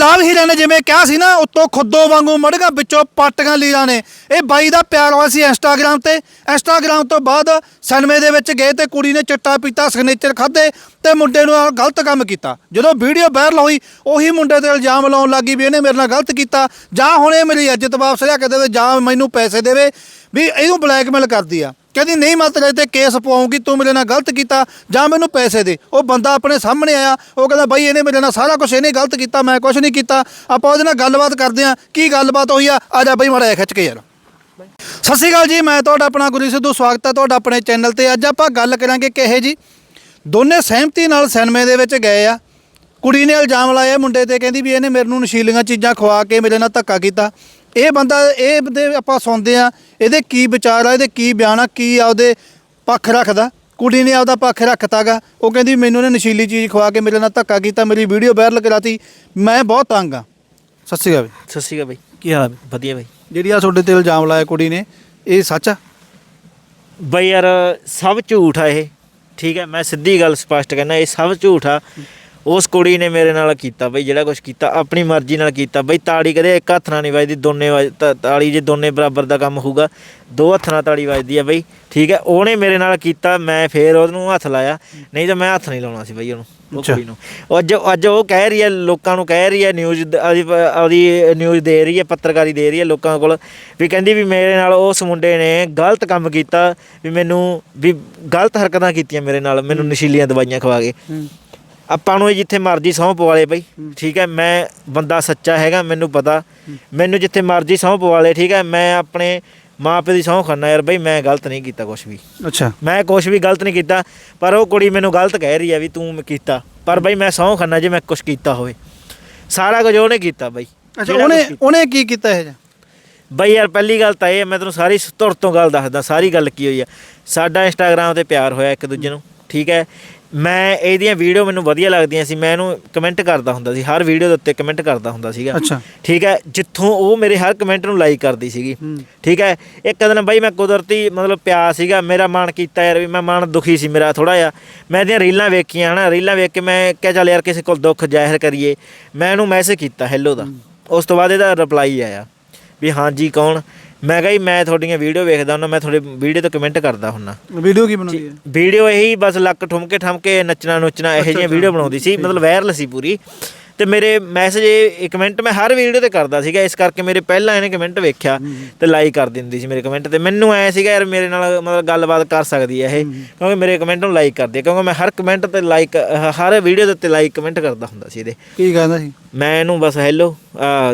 ਲਾਭ ਹੀਰੇ ਨੇ ਜਿਵੇਂ ਕਿਹਾ ਸੀ ਨਾ, ਉੱਤੋਂ ਖੁੱਦੋ ਵਾਂਗੂ ਮੜਗਾ ਵਿੱਚੋਂ ਪੱਟੀਆਂ ਲੀਰਾਂ ਨੇ। ਇਹ ਬਾਈ ਦਾ ਪਿਆਰ ਹੋਇਆ ਸੀ ਇੰਸਟਾਗ੍ਰam ਤੇ। ਇੰਸਟਾਗ੍ਰam ਤੋਂ ਬਾਅਦ ਸਿਨੇਮੇ ਦੇ ਵਿੱਚ ਗਏ ਤੇ ਕੁੜੀ ਨੇ ਚਿੱਟਾ ਪੀਤਾ ਸਿਗਨੇਚਰ ਖਾਦੇ ਤੇ ਮੁੰਡੇ ਨੂੰ ਆਹ ਗਲਤ ਕੰਮ ਕੀਤਾ। ਜਦੋਂ ਵੀਡੀਓ ਵਾਇਰਲ ਹੋਈ, ਉਹੀ ਮੁੰਡੇ ਤੇ ਇਲਜ਼ਾਮ ਲਾਉਣ ਲੱਗੀ ਵੀ ਇਹਨੇ ਮੇਰੇ ਨਾਲ ਗਲਤ ਕੀਤਾ। ਜਾਂ ਹੁਣ ਇਹ ਮੇਰੀ ਇੱਜ਼ਤ ਵਾਪਸ ਲਿਆ ਕੇ ਦੇਵੇ ਜਾਂ ਮੈਨੂੰ ਪੈਸੇ ਦੇਵੇ, ਵੀ ਇਹਨੂੰ ਬਲੈਕਮੇਲ ਕਰਦੀ ਆ। ਕਹਿੰਦੀ, ਨਹੀਂ ਮੈਂ ਤੇਰੇ ਤੇ ਕੇਸ ਪਾਉਂਗੀ ਤੂੰ ਮੇਰੇ ਨਾਲ ਗਲਤ ਕੀਤਾ, ਜਾਂ ਮੈਨੂੰ ਪੈਸੇ ਦੇ। ਉਹ ਬੰਦਾ ਆਪਣੇ ਸਾਹਮਣੇ ਆਇਆ, ਉਹ ਕਹਿੰਦਾ, ਬਾਈ ਇਹਨੇ ਮੇਰੇ ਨਾਲ ਸਾਰਾ ਕੁਝ ਇਹਨੇ ਗਲਤ ਕੀਤਾ, ਮੈਂ ਕੁਝ ਨਹੀਂ ਕੀਤਾ। ਆਪਾਂ ਉਹਦੇ ਨਾਲ ਗੱਲਬਾਤ ਕਰਦੇ ਆ ਕੀ ਗੱਲਬਾਤ ਹੋਈ ਆ? ਆ ਜਾ ਬਾਈ ਮਾੜਾ ਜਿਹਾ ਖਿੱਚ ਕੇ ਯਾਰ। ਸਤਿ ਸ਼੍ਰੀ ਅਕਾਲ ਜੀ, ਮੈਂ ਤੁਹਾਡਾ ਆਪਣਾ ਗੁਰੂ ਸਿੱਧੂ, ਸਵਾਗਤ ਹੈ ਤੁਹਾਡਾ ਆਪਣੇ ਚੈਨਲ ਤੇ। ਅੱਜ ਆਪਾਂ ਗੱਲ ਕਰਾਂਗੇ ਕਿਹੇ ਜੀ ਦੋਨੇ ਸਹਿਮਤੀ ਨਾਲ ਸਿਨੇਮੇ ਦੇ ਵਿੱਚ ਗਏ ਆ। ਕੁੜੀ ਨੇ ਇਲਜ਼ਾਮ ਲਾਇਆ ਮੁੰਡੇ ਤੇ, ਕਹਿੰਦੀ ਵੀ ਇਹਨੇ ਮੇਰੇ ਨੂੰ ਨਸ਼ੀਲੀਆਂ ਚੀਜ਼ਾਂ ਖਵਾ ਕੇ ਮੇਰੇ ਨਾਲ ਧੱਕਾ ਕੀਤਾ। ਇਹ ਬੰਦਾ ਇਹ ਦੇ ਆਪਾਂ ਸੁਣਦੇ ਆ ਇਹਦੇ ਕੀ ਵਿਚਾਰ ਆ ਇਹਦੇ ਕੀ ਬਿਆਨ ਆ ਕੀ ਆਪਦੇ ਪੱਖ ਰੱਖਦਾ? ਕੁੜੀ ਨੇ ਆਪਦਾ ਪੱਖ ਰੱਖਤਾਗਾ। ਉਹ ਕਹਿੰਦੀ ਮੈਨੂੰ ਇਹਨੇ ਨਸ਼ੀਲੀ ਚੀਜ਼ ਖਵਾ ਕੇ ਮੇਰੇ ਨਾਲ ਧੱਕਾ ਕੀਤਾ ਮੇਰੀ ਵੀਡੀਓ ਵਾਇਰਲ ਕਰਾਤੀ। ਮੈਂ ਬਹੁਤ ਤੰਗ ਆ। ਸਤਿ ਸ਼੍ਰੀ ਅਕਾਲ ਬਈ। ਸਤਿ ਸ਼੍ਰੀ ਅਕਾਲ ਬਾਈ। ਕੀ ਹਾਲ ਹੈ ਵਧੀਆ ਬਾਈ। ਜਿਹੜੀ ਆ ਤੁਹਾਡੇ ਤੇ ਇਲਜ਼ਾਮ ਲਾਇਆ ਕੁੜੀ ਨੇ ਇਹ ਸੱਚ ਆ? ਬਾਈ ਯਾਰ ਸਭ ਝੂਠ ਆ ਇਹ। ਠੀਕ ਹੈ ਮੈਂ ਸਿੱਧੀ ਗੱਲ ਸਪਸ਼ਟ ਕਹਿਣਾ ਇਹ ਸਭ ਝੂਠ ਆ। ਉਸ ਕੁੜੀ ਨੇ ਮੇਰੇ ਨਾਲ ਕੀਤਾ ਬਈ ਜਿਹੜਾ ਕੁਝ ਕੀਤਾ ਆਪਣੀ ਮਰਜ਼ੀ ਨਾਲ ਕੀਤਾ ਬਈ। ਤਾੜੀ ਕਦੇ ਇੱਕ ਹੱਥ ਨਾਲ ਨਹੀਂ ਵੱਜਦੀ ਦੋਨੇ ਤਾੜੀ ਜੇ ਦੋਨੇ ਬਰਾਬਰ ਦਾ ਕੰਮ ਹੋਊਗਾ ਦੋ ਹੱਥ ਨਾਲ ਤਾੜੀ ਵੱਜਦੀ ਆ ਬਈ। ਠੀਕ ਹੈ ਉਹਨੇ ਮੇਰੇ ਨਾਲ ਕੀਤਾ ਮੈਂ ਫੇਰ ਉਹਨੂੰ ਹੱਥ ਲਾਇਆ। ਨਹੀਂ ਤਾਂ ਮੈਂ ਹੱਥ ਨਹੀਂ ਲਾਉਣਾ ਸੀ ਬਈ ਉਹਨੂੰ ਉਹ। ਕੁੜੀ ਨੂੰ। ਅੱਜ ਅੱਜ ਉਹ ਕਹਿ ਰਹੀ ਹੈ ਲੋਕਾਂ ਨੂੰ ਕਹਿ ਰਹੀ ਹੈ ਨਿਊਜ਼ ਆਦੀ ਨਿਊਜ਼ ਦੇ ਰਹੀ ਹੈ ਪੱਤਰਕਾਰੀ ਦੇ ਰਹੀ ਹੈ ਲੋਕਾਂ ਕੋਲ ਵੀ ਕਹਿੰਦੀ ਵੀ ਮੇਰੇ ਨਾਲ ਉਸ ਮੁੰਡੇ ਨੇ ਗਲਤ ਕੰਮ ਕੀਤਾ ਵੀ ਮੈਨੂੰ ਵੀ ਗਲਤ ਹਰਕਤਾਂ ਕੀਤੀਆਂ ਮੇਰੇ ਨਾਲ ਮੈਨੂੰ ਨਸ਼ੀਲੀਆਂ ਦਵਾਈਆਂ ਖਵਾ ਕੇ। ਆਪਾਂ ਨੂੰ ਇਹ ਜਿੱਥੇ ਮਰਜ਼ੀ ਸਹੁੰ ਪਵਾਲੇ ਬਈ ਠੀਕ ਹੈ ਮੈਂ ਬੰਦਾ ਸੱਚਾ ਹੈਗਾ ਮੈਨੂੰ ਪਤਾ। ਮੈਨੂੰ ਜਿੱਥੇ ਮਰਜ਼ੀ ਸਹੁੰ ਪਵਾਲੇ ਠੀਕ ਹੈ ਮੈਂ ਆਪਣੇ ਮਾਪੇ ਦੀ ਸਹੁੰ ਖਾਨਾ ਯਾਰ ਬਈ ਮੈਂ ਗਲਤ ਨਹੀਂ ਕੀਤਾ ਕੁਝ ਵੀ। ਅੱਛਾ। ਮੈਂ ਕੁਝ ਵੀ ਗਲਤ ਨਹੀਂ ਕੀਤਾ ਪਰ ਉਹ ਕੁੜੀ ਮੈਨੂੰ ਗਲਤ ਕਹਿ ਰਹੀ ਹੈ ਵੀ ਤੂੰ ਕੀਤਾ ਪਰ ਬਈ ਮੈਂ ਸਹੁੰ ਖਾਨਾ ਜੇ ਮੈਂ ਕੁਝ ਕੀਤਾ ਹੋਵੇ। ਸਾਰਾ ਕੁਝ ਉਹਨੇ ਕੀਤਾ ਬਈ। ਅੱਛਾ ਉਹਨੇ ਕੁਛ। ਉਹਨੇ ਕੀ ਕੀਤਾ ਇਹ ਬਈ ਯਾਰ ਪਹਿਲੀ ਗੱਲ ਤਾਂ ਇਹ ਮੈਂ ਤੈਨੂੰ ਸਾਰੀ ਧੁਰ ਤੋਂ ਗੱਲ ਦੱਸਦਾ ਸਾਰੀ ਗੱਲ ਕੀ ਹੋਈ ਆ ਸਾਡਾ ਇੰਸਟਾਗ੍ਰam ਤੇ ਪਿਆਰ ਹੋਇਆ ਇੱਕ ਦੂਜੇ ਨੂੰ ਠੀਕ ਹੈ। ਮੈਂ ਇਹਦੀਆਂ ਵੀਡੀਓ ਮੈਨੂੰ ਵਧੀਆ ਲੱਗਦੀਆਂ ਸੀ ਮੈਂ ਇਹਨੂੰ ਕਮੈਂਟ ਕਰਦਾ ਹੁੰਦਾ ਸੀ ਹਰ ਵੀਡੀਓ ਦੇ ਉੱਤੇ ਕਮੈਂਟ ਕਰਦਾ ਹੁੰਦਾ ਸੀਗਾ। ਅੱਛਾ। ਠੀਕ ਹੈ ਜਿੱਥੋਂ ਉਹ ਮੇਰੇ ਹਰ ਕਮੈਂਟ ਨੂੰ ਲਾਈਕ ਕਰਦੀ ਸੀਗੀ। ਠੀਕ ਹੈ ਇੱਕ ਦਿਨ ਬਾਈ ਮੈਂ ਕੁਦਰਤੀ ਮਤਲਬ ਪਿਆ ਸੀਗਾ ਮੇਰਾ ਮਨ ਕੀਤਾ ਯਾਰ ਵੀ ਮੈਂ ਮਨ ਦੁਖੀ ਸੀ ਮੇਰਾ ਥੋੜਾ ਜਿਹਾ। ਮੈਂ ਇਹਦੀਆਂ ਰੀਲਾਂ ਵੇਖੀਆਂ ਹਨਾ ਰੀਲਾਂ ਵੇਖ ਕੇ ਮੈਂ ਕਿਹਾ ਚੱਲ ਯਾਰ ਕਿਸੇ ਕੋਲ ਦੁੱਖ ਜ਼ਾਹਿਰ ਕਰੀਏ। ਮੈਂ ਇਹਨੂੰ ਮੈਸੇਜ ਕੀਤਾ ਹੈਲੋ ਦਾ। ਉਸ ਤੋਂ ਬਾਅਦ ਇਹਦਾ ਰਿਪਲਾਈ ਆਇਆ ਵੀ ਹਾਂਜੀ ਕੌਣ? ਮੈਂ ਕਿਹਾ ਜੀ ਮੈਂ ਤੁਹਾਡੀਆਂ ਵੀਡੀਓ ਵੇਖਦਾ ਹੁੰਦਾ ਮੈਂ ਤੁਹਾਡੇ ਵੀਡੀਓ ਤੇ ਕਮੈਂਟ ਕਰਦਾ ਹੁੰਨਾ। ਵੀਡੀਓ ਕੀ ਬਣਾਉਂਦੀ ਹੈ? ਵੀਡੀਓ ਇਹੀ ਬਸ ਲੱਕ ਠੁਮਕੇ ਠਮਕੇ ਨੱਚਣਾ ਨੁੱਚਣਾ ਇਹੋ ਜਿਹੀਆਂ ਵੀਡੀਓ ਬਣਾਉਂਦੀ ਸੀ ਮਤਲਬ ਵਾਇਰਲ ਸੀ ਪੂਰੀ। ਤੇ ਮੇਰੇ ਮੈਸੇਜ ਇਹ ਕਮੈਂਟ ਮੈਂ ਹਰ ਵੀਡੀਓ ਤੇ ਕਰਦਾ ਸੀਗਾ ਇਸ ਕਰਕੇ ਮੇਰੇ ਪਹਿਲਾਂ ਇਹਨੇ ਕਮੈਂਟ ਵੇਖਿਆ ਤੇ ਲਾਈਕ ਕਰ ਦਿੰਦੀ ਸੀ ਮੇਰੇ ਕਮੈਂਟ ਤੇ। ਮੈਨੂੰ ਐ ਸੀਗਾ ਯਾਰ ਮੇਰੇ ਨਾਲ ਮਤਲਬ ਗੱਲਬਾਤ ਕਰ ਸਕਦੀ ਹੈ ਇਹ ਕਿਉਂਕਿ ਮੇਰੇ ਕਮੈਂਟ ਨੂੰ ਲਾਈਕ ਕਰਦੀ ਹੈ ਕਿਉਂਕਿ ਮੈਂ ਹਰ ਕਮੈਂਟ ਤੇ ਲਾਈਕ ਹਰ ਵੀਡੀਓ ਦੇ ਉੱਤੇ ਲਾਈਕ ਕਮੈਂਟ ਕਰਦਾ ਹੁੰਦਾ ਸੀ ਇਹਦੇ। ਕੀ ਕਹਿੰਦਾ ਸੀ? ਮੈਂ ਇਹਨੂੰ ਬਸ ਹੈਲੋ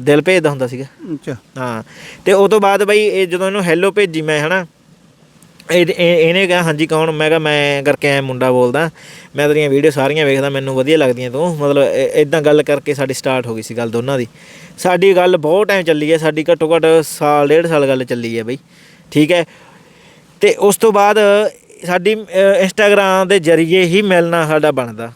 ਦਿਲ ਭੇਜਦਾ ਹੁੰਦਾ ਸੀਗਾ। ਅੱਛਾ। ਹਾਂ ਤੇ ਉਸ ਤੋਂ ਬਾਅਦ ਬਈ ਇਹ ਜਦੋਂ ਇਹਨੂੰ ਹੈਲੋ ਭੇਜੀ ਮੈਂ ਹਨਾ ਇਹ ਇਹ- ਇਹਨੇ ਕਿਹਾ, ਹਾਂਜੀ, ਕੌਣ? ਮੈਂ ਕਿਹਾ, ਮੈਂ ਕਰਕੇ ਐ ਮੁੰਡਾ ਬੋਲਦਾ। ਮੈਂ ਤੇਰੀਆਂ ਵੀਡੀਓ ਸਾਰੀਆਂ ਵੇਖਦਾ, ਮੈਨੂੰ ਵਧੀਆ ਲੱਗਦੀਆਂ ਤੂੰ। ਮਤਲਬ ਇਦਾਂ ਗੱਲ ਕਰਕੇ ਸਾਡੀ ਸਟਾਰਟ ਹੋ ਗਈ ਸੀ ਗੱਲ ਦੋਨਾਂ ਦੀ। ਸਾਡੀ ਗੱਲ ਬਹੁਤ ਟਾਈਮ ਚੱਲੀ ਹੈ, ਸਾਡੀ ਘੱਟੋ ਘੱਟ ਸਾਲ, ਡੇਢ ਸਾਲ ਗੱਲ ਚੱਲੀ ਹੈ ਬਈ। ਠੀਕ ਹੈ? ਤੇ ਉਸ ਤੋਂ ਬਾਅਦ ਸਾਡੀ ਇੰਸਟਾਗ੍ਰਾਮ ਦੇ ਜ਼ਰੀਏ ਹੀ ਮਿਲਣਾ ਸਾਡਾ ਬਣਦਾ।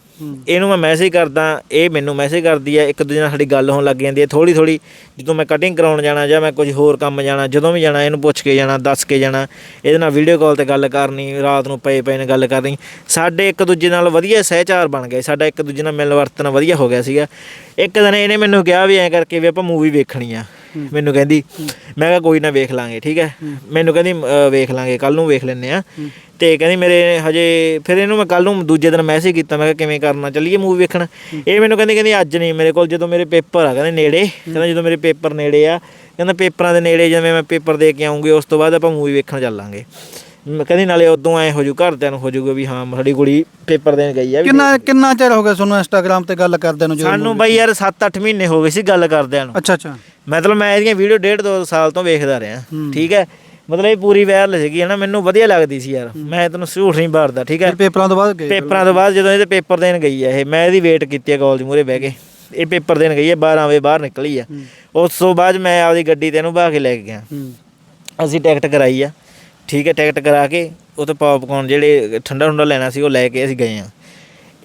ਇਹਨੂੰ ਮੈਂ ਮੈਸੇਜ ਕਰਦਾ, ਇਹ ਮੈਨੂੰ ਮੈਸੇਜ ਕਰਦੀ ਹੈ, ਇੱਕ ਦੂਜੇ ਨਾਲ ਸਾਡੀ ਗੱਲ ਹੋਣ ਲੱਗ ਜਾਂਦੀ ਹੈ ਥੋੜੀ ਥੋੜੀ ਜਦੋਂ ਮੈਂ ਕਟਿੰਗ ਕਰਾਉਣ ਜਾਣਾ ਜਾਂ ਮੈਂ ਕੁਝ ਹੋਰ ਕੰਮ ਜਾਣਾ, ਜਦੋਂ ਵੀ ਜਾਣਾ, ਇਹਨੂੰ ਪੁੱਛ ਕੇ ਜਾਣਾ, ਦੱਸ ਕੇ ਜਾਣਾ, ਇਹਦੇ ਨਾਲ ਵੀਡੀਓ ਕਾਲ ਤੇ ਗੱਲ ਕਰਨੀ, ਰਾਤ ਨੂੰ ਪਏ ਪਏ ਨੇ ਗੱਲ ਕਰਨੀ, ਸਾਡੇ ਇੱਕ ਦੂਜੇ ਨਾਲ ਵਧੀਆ ਸਹਿਚਾਰ ਬਣ ਗਏ, ਸਾਡਾ ਇੱਕ ਦੂਜੇ ਨਾਲ ਮਿਲਵਰਤਨ ਵਧੀਆ ਹੋ ਗਿਆ ਸੀਗਾ। ਇੱਕ ਦਿਨ ਇਹਨੇ ਮੈਨੂੰ ਕਿਹਾ ਵੀ ਐਂ ਕਰਕੇ ਵੀ ਆਪਾਂ ਮੂਵੀ ਵੇਖਣੀ ਆ। ਮੈਨੂੰ ਕਹਿੰਦੀ ਮੈਂ ਕਿਹਾ ਕੋਈ ਨਾ ਵੇਖ ਲਾਂਗੇ ਠੀਕ ਹੈ? ਮੈਨੂੰ ਕਹਿੰਦੀ ਅ, ਵੇਖ ਲਾਂਗੇ ਕੱਲ ਨੂੰ ਵੇਖ ਲੈਨੇ ਆ ਤੇ ਕਹਿੰਦੀ ਮੇਰੇ ਹਜੇ ਫਿਰ ਇਹਨੂੰ ਮੈਂ ਕੱਲ ਨੂੰ ਦੂਜੇ ਦਿਨ ਮੈਸੇਜ ਕੀਤਾ ਮੈਂ ਕਿਹਾ ਕਿਵੇਂ ਕਰਨਾ ਚੱਲੀਏ ਮੂਵੀ ਵੇਖਣ। ਇਹ ਮੈਨੂੰ ਕਹਿੰਦੀ ਕਹਿੰਦੀ ਅੱਜ ਨਹੀਂ ਮੇਰੇ ਕੋਲ ਜਦੋਂ ਮੇਰੇ ਪੇਪਰ ਆ ਕਹਿੰਦੇ ਨੇੜੇ ਕਹਿੰਦਾ ਜਦੋਂ ਮੇਰੇ ਪੇਪਰ ਨੇੜੇ ਆ ਕਹਿੰਦਾ ਪੇਪਰਾਂ ਦੇ ਨੇੜੇ ਜਿਵੇਂ ਮੈਂ ਪੇਪਰ ਦੇ ਕੇ ਆਉਂਗੀ ਉਸ ਤੋਂ ਬਾਅਦ ਆਪਾਂ ਮੂਵੀ ਵੇਖਣ ਚੱਲਾਂਗੇ। ਕਹਿੰਦੀ ਨਾਲੇ ਉਦੋਂ ਐ ਹੋ ਜੂ ਘਰਦਿਆਂ ਨੂੰ ਹੋ ਜੂਗਾ ਵੀ ਹਾਂ ਸਾਡੀ ਕੁੜੀ ਪੇਪਰ ਦੇਣ ਗਈ ਆ ਵੀ ਕਿੰਨਾ ਕਿੰਨਾ ਚਿਰ ਹੋ ਗਿਆ ਤੁਹਾਨੂੰ ਇੰਸਟਾਗ੍ਰam ਤੇ ਗੱਲ ਕਰਦੇ ਨੂੰ ਜਦੋਂ ਸਾਨੂੰ ਬਈ ਯਾਰ 7-8 ਮਹੀਨੇ ਹੋ ਗਏ ਸੀ ਗੱਲ ਕਰਦਿਆਂ ਨੂੰ। ਅੱਛਾ ਅੱਛਾ। ਮਤਲਬ ਮੈਂ ਇਹਦੀਆਂ ਵੀਡੀਓ ਡੇਢ ਦੋ ਸਾਲ ਤੋਂ ਵੇਖਦਾ ਰਿਹਾ। ਠੀਕ ਹੈ? ਮਤਲਬ ਇਹ ਪੂਰੀ ਵਾਇਰਲ ਸੀਗੀ ਹਨਾ ਮੈਨੂੰ ਵਧੀਆ ਲੱਗਦੀ ਸੀ ਯਾਰ। ਮੈਂ ਤੈਨੂੰ ਝੂਠ ਨਹੀਂ ਮਾਰਦਾ ਠੀਕ ਹੈ? ਪੇਪਰਾਂ ਤੋਂ ਬਾਅਦ ਪੇਪਰਾਂ ਤੋਂ ਬਾਅਦ ਜਦੋਂ ਇਹਦੇ ਪੇਪਰ ਦੇਣ ਗਈ ਹੈ ਇਹ ਮੈਂ ਇਹਦੀ ਵੇਟ ਕੀਤੀ ਹੈ ਕਾਲਜ ਮੂਰੇ ਬਹਿ ਕੇ। ਇਹ ਪੇਪਰ ਦੇਣ ਗਈ ਹੈ 12 ਵਜੇ ਬਾਹਰ ਨਿਕਲੀ ਆ। ਉਸ ਤੋਂ ਬਾਅਦ ਮੈਂ ਆਪਦੀ ਗੱਡੀ ਤੇ ਇਹਨੂੰ ਬਹਾ ਕੇ ਲੈ ਕੇ ਗਿਆ। ਅਸੀਂ ਟਿਕਟ ਕਰਾਈ ਆ। ਠੀਕ ਹੈ ਟਿਕਟ ਕਰਾ ਕੇ ਉੱਥੇ ਪੌਪਕੌਰਨ ਜਿਹੜੇ ਠੰਡਾ ਠੰਡਾ ਲੈਣਾ ਸੀ ਉਹ ਲੈ ਕੇ ਅਸੀਂ ਗਏ ਆ